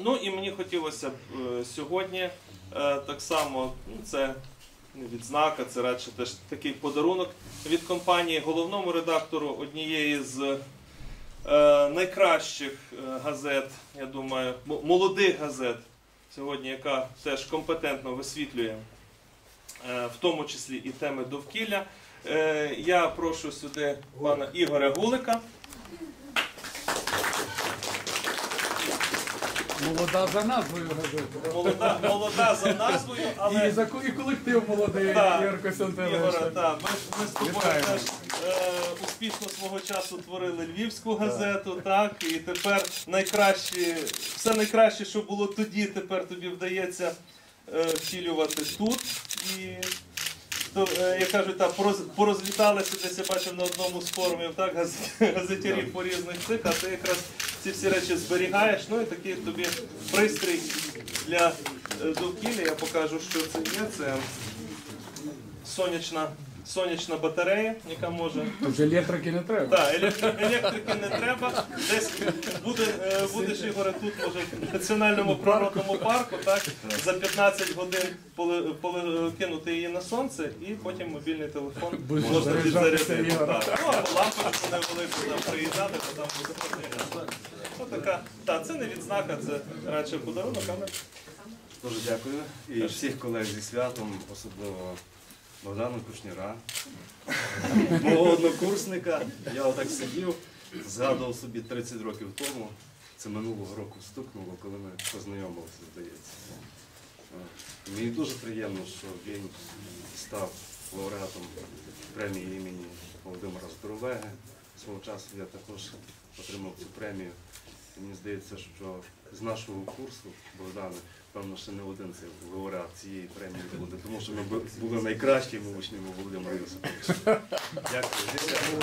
Ну і мені хотілося б е, сьогодні е, так само, ну, це не відзнака, це радше теж такий подарунок від компанії головному редактору однієї з е, найкращих газет, я думаю, молодих газет сьогодні, яка теж компетентно висвітлює в тому числі і теми довкілля. Я прошу сюди пана Ігоря Гулика. Молода за назвою газети. Молода, молода за назвою, але І, за, і колектив молодий Так, Ігор Костянтинович. Ігоре, так, ми, ж- ми з тобою Вітаємо. теж е, успішно свого часу творили львівську газету, так, і тепер найкраще, все найкраще, що було тоді, тепер тобі вдається е, втілювати тут. І то, е, як кажуть, так, пороз- порозліталися десь я бачив на одному з форумів, так, газ- газетярів по різних цих, а ти якраз ці всі речі зберігаєш, ну і такий тобі пристрій для е, довкілля. Я покажу, що це є. Це сонячна, сонячна батарея, яка може. Тож електрики не треба. Так, електри- електрики не треба. Десь буде, е, будеш Ігоре тут, може, в національному природному парку, так, за 15 годин поли- поли- кинути її на сонце і потім мобільний телефон Будеш можна підзарядити. Так. Ну, або лампочку невелику там приїжджати, то там буде заряджати. Ну, така, так, це не відзнака, це радше подарунок, але Дуже дякую. І всіх колег зі святом, особливо Богдану Кушніра, мого однокурсника. Я отак сидів, згадував собі 30 років тому. Це минулого року стукнуло, коли ми познайомилися, здається. Мені дуже приємно, що він став лауреатом премії імені Володимира Здоровеги. Свого часу я також отримав цю премію. Мені здається, що з нашого курсу, Богдане, певно, ще не один цей лауреат цієї премії буде, тому що ми бу- були найкращими учнями Володимира Йосиповича. Дякую.